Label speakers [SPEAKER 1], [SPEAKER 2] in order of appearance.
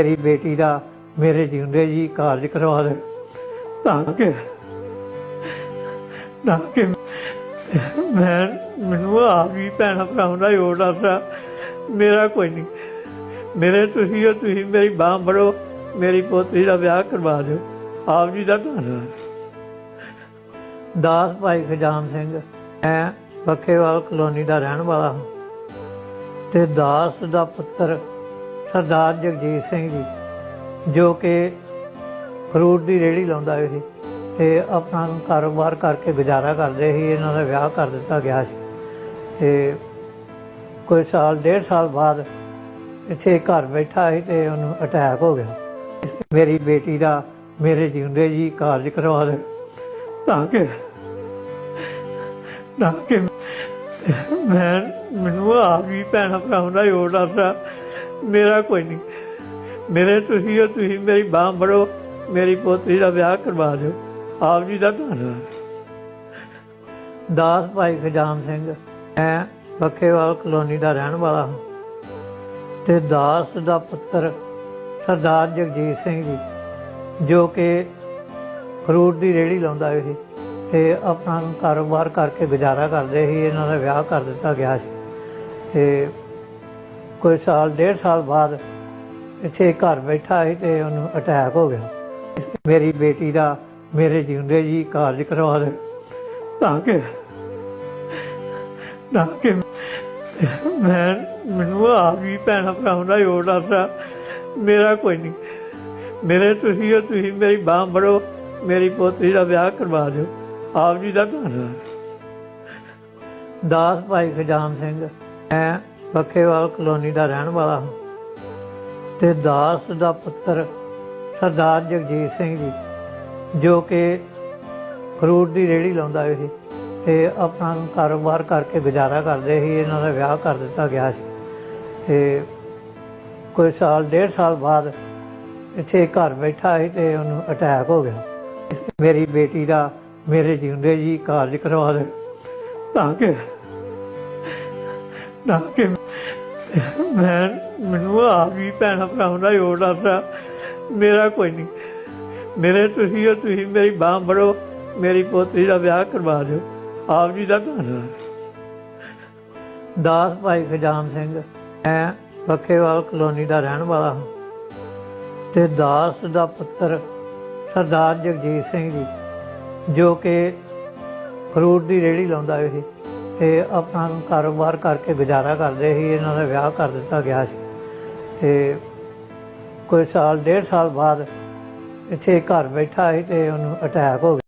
[SPEAKER 1] ਮੇਰੀ ਬੇਟੀ ਦਾ ਮੇਰੇ ਜਿਉਂਦੇ ਜੀ ਕਾਰਜ ਕਰਵਾ ਦੇ। ਤਾਂ ਕਿ ਤਾਂ ਕਿ ਮੈਂ ਮੈਨੂੰ ਆਪ ਵੀ ਭੈਣਾਂ ਭਰਾਵਾਂ ਦਾ ਹੋਰ ਆਸਰਾ ਮੇਰਾ ਕੋਈ ਨਹੀਂ। ਮੇਰੇ ਤੁਸੀਂ ਹੋ, ਤੁਸੀਂ ਮੇਰੀ ਬਾਹ ਫੜੋ। ਮੇਰੀ ਪੋਤਰੀ ਦਾ ਵਿਆਹ ਕਰਵਾ ਦਿਓ। ਆਪ ਜੀ ਦਾ ਧੰਨਵਾਦ ਦਾਸ ਭਾਈ ਖਜਾਨ ਸਿੰਘ। ਮੈਂ ਬੱਖੇਵਾਲ ਕਲੋਨੀ ਦਾ ਰਹਿਣ ਵਾਲਾ ਹਾਂ। ਤੇ ਦਾਸ ਦਾ ਪੁੱਤਰ ਸਰਦਾਰ ਜਗਜੀਤ ਸਿੰਘ ਜੀ, ਜੋ ਕਿ ਫਰੂਟ ਦੀ ਰੇਹੜੀ ਲਾਉਂਦਾ ਸੀ ਤੇ ਆਪਣਾ ਕਾਰੋਬਾਰ ਕਰਕੇ ਗੁਜ਼ਾਰਾ ਕਰਦੇ ਸੀ, ਇਹਨਾਂ ਦਾ ਵਿਆਹ ਕਰ ਦਿੱਤਾ ਗਿਆ ਸੀ। ਤੇ ਕੋਈ ਸਾਲ, ਡੇਢ ਸਾਲ ਬਾਅਦ ਇੱਥੇ ਘਰ ਬੈਠਾ ਸੀ ਤੇ ਉਹਨੂੰ ਅਟੈਕ ਹੋ ਗਿਆ। ਮੇਰੀ ਬੇਟੀ ਦਾ ਮੇਰੇ ਜਿਉਂਦੇ ਜੀ ਕਾਰਜ ਕਰਵਾ ਦੇ, ਤਾਂ ਕਿ ਤਾਂ ਕਿ ਮੈਂ, ਮੈਨੂੰ ਆਪ ਵੀ ਭੈਣਾਂ ਭਰਾਵਾਂ ਦਾ ਹੋਰ ਆਸਰਾ ਮੇਰਾ ਕੋਈ ਨਹੀਂ। ਮੇਰੇ ਤੁਸੀਂ ਹੋ, ਤੁਸੀਂ ਮੇਰੀ ਬਾਹ ਫੜੋ, ਮੇਰੀ ਪੋਤਰੀ ਦਾ ਵਿਆਹ ਕਰਵਾ ਦਿਓ। ਆਪ ਜੀ ਦਾ ਧੰਨਵਾਦ ਦਾਸ ਭਾਈ ਖਜਾਨ ਸਿੰਘ, ਮੈਂ ਬੱਖੇਵਾਲ ਕਲੋਨੀ ਦਾ ਰਹਿਣ ਵਾਲਾ ਹਾਂ। ਤੇ ਦਾਸ ਦਾ ਪੁੱਤਰ ਸਰਦਾਰ ਜਗਜੀਤ ਸਿੰਘ ਜੀ, ਜੋ ਕਿ ਫਰੂਟ ਦੀ ਰੇਹੜੀ ਲਾਉਂਦਾ ਸੀ ਤੇ ਆਪਣਾ ਕਾਰੋਬਾਰ ਕਰਕੇ ਗੁਜ਼ਾਰਾ ਕਰਦੇ ਸੀ, ਇਹਨਾਂ ਦਾ ਵਿਆਹ ਕਰ ਦਿੱਤਾ ਗਿਆ ਸੀ। ਤੇ ਕੋਈ ਸਾਲ, ਡੇਢ ਸਾਲ ਬਾਅਦ ਇੱਥੇ ਘਰ ਬੈਠਾ ਸੀ ਤੇ ਉਹਨੂੰ ਅਟੈਕ ਹੋ ਗਿਆ। ਮੇਰੀ ਬੇਟੀ ਦਾ ਮੇਰੇ ਜਿਉਂਦੇ ਜੀ ਕਾਰਜ ਕਰਵਾ ਦੇ। ਤਾਂ ਕਿ ਤਾਂ ਕਿ ਮੈਂ, ਮੈਨੂੰ ਆਪ ਵੀ ਭੈਣਾਂ ਭਰਾਵਾਂ ਦਾ ਹੋਰ ਆਸਰਾ ਮੇਰਾ ਕੋਈ ਨਹੀਂ। ਮੇਰੇ ਤੁਸੀਂ ਹੋ, ਤੁਸੀਂ ਮੇਰੀ ਬਾਹ ਬੜੋ ਮੇਰੀ ਪੋਤਰੀ ਦਾ ਵਿਆਹ ਕਰਵਾ ਦਿਓ। ਆਪ ਜੀ ਦਾ ਧੰਨਵਾਦ ਦਾਸ ਭਾਈ ਖਜਾਨ ਸਿੰਘ, ਮੈਂ ਬੱਖੇਵਾਲ ਕਲੋਨੀ ਦਾ ਰਹਿਣ ਵਾਲਾ ਹਾਂ। ਤੇ ਦਾਸ ਦਾ ਪੁੱਤਰ ਸਰਦਾਰ ਜਗਜੀਤ ਸਿੰਘ ਜੀ, ਜੋ ਕਿ ਫਰੂਟ ਦੀ ਰੇਹੜੀ ਲਾਉਂਦਾ ਸੀ ਤੇ ਆਪਣਾ ਕਾਰੋਬਾਰ ਕਰਕੇ ਗੁਜ਼ਾਰਾ ਕਰਦੇ ਸੀ, ਇਹਨਾਂ ਦਾ ਵਿਆਹ ਕਰ ਦਿੱਤਾ ਗਿਆ ਸੀ। ਤੇ ਕੋਈ ਸਾਲ, ਡੇਢ ਸਾਲ ਬਾਅਦ ਇੱਥੇ ਘਰ ਬੈਠਾ ਸੀ ਤੇ ਉਹਨੂੰ ਅਟੈਕ ਹੋ ਗਿਆ। ਮੇਰੀ ਬੇਟੀ ਦਾ ਮੇਰੇ ਜਿਉਂਦੇ ਜੀ ਕਾਰਜ ਕਰਵਾ ਦੇ, ਤਾਂ ਕਿ ਤਾਂ ਕਿ ਮੈਂ ਮੈਨੂੰ ਆਪ ਵੀ ਭੈਣਾਂ ਭਰਾਵਾਂ ਦਾ ਹੋਰ ਦੱਸਦਾ ਮੇਰਾ ਕੋਈ ਨਹੀਂ। ਮੇਰੇ ਤੁਸੀਂ ਹੋ, ਤੁਸੀਂ ਮੇਰੀ ਬਾਹ ਫੜੋ, ਮੇਰੀ ਪੋਤਰੀ ਦਾ ਵਿਆਹ ਕਰਵਾ ਦਿਓ। ਆਪ ਜੀ ਦਾ ਧੰਨਵਾਦ ਦਾਸ ਭਾਈ ਖਜਾਨ ਸਿੰਘ। ਮੈਂ ਬੱਖੇਵਾਲ ਕਲੋਨੀ ਦਾ ਰਹਿਣ ਵਾਲਾ ਹਾਂ। ਤੇ ਦਾਸ ਦਾ ਪੁੱਤਰ ਸਰਦਾਰ ਜਗਜੀਤ ਸਿੰਘ ਜੀ, ਜੋ ਕਿ ਫਰੂਟ ਦੀ ਰੇਹੜੀ ਲਾਉਂਦਾ ਸੀ। ਤੇ ਆਪਣਾ ਕਾਰੋਬਾਰ ਕਰਕੇ ਗੁਜ਼ਾਰਾ ਕਰਦੇ ਸੀ, ਇਹਨਾਂ ਦਾ ਵਿਆਹ ਕਰ ਦਿੱਤਾ ਗਿਆ ਸੀ। ਤੇ ਕੋਈ ਸਾਲ, ਡੇਢ ਸਾਲ ਬਾਅਦ ਇੱਥੇ ਘਰ ਬੈਠਾ ਸੀ ਤੇ ਉਹਨੂੰ ਅਟੈਕ ਹੋ ਗਿਆ